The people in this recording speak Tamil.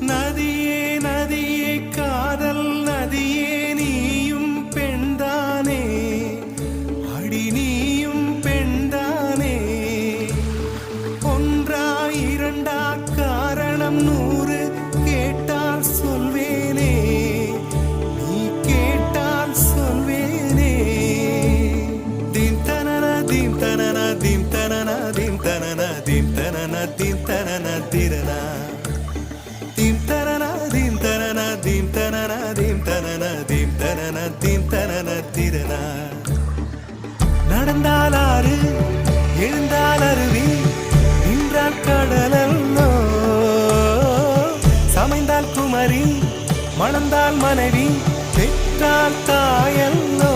நதியே நதியே காதல் நதியே நீயும் பெண்தானே. அடி நீயும் பெண்தானே. ஒன்றா இரண்டா காரணம் நூறு கேட்டால் சொல்வேனே. நீ கேட்டால் சொல்வேனே. தின் தனன தின் தனன தின் தனன தீம் தனன தீம் தனன தீம் தனன திரனா. தீம் தனன தீம் தனன தீம் தனன தீம் தனன தீம் தனன தீம் தனன திரனா. நடந்தால் ஆறு எழுந்தால் அருவி நின்றால் கடலல்லோ சமைந்தால் குமரி மணந்தால் மனைவி பெற்றால் தாயல்லோ சிறு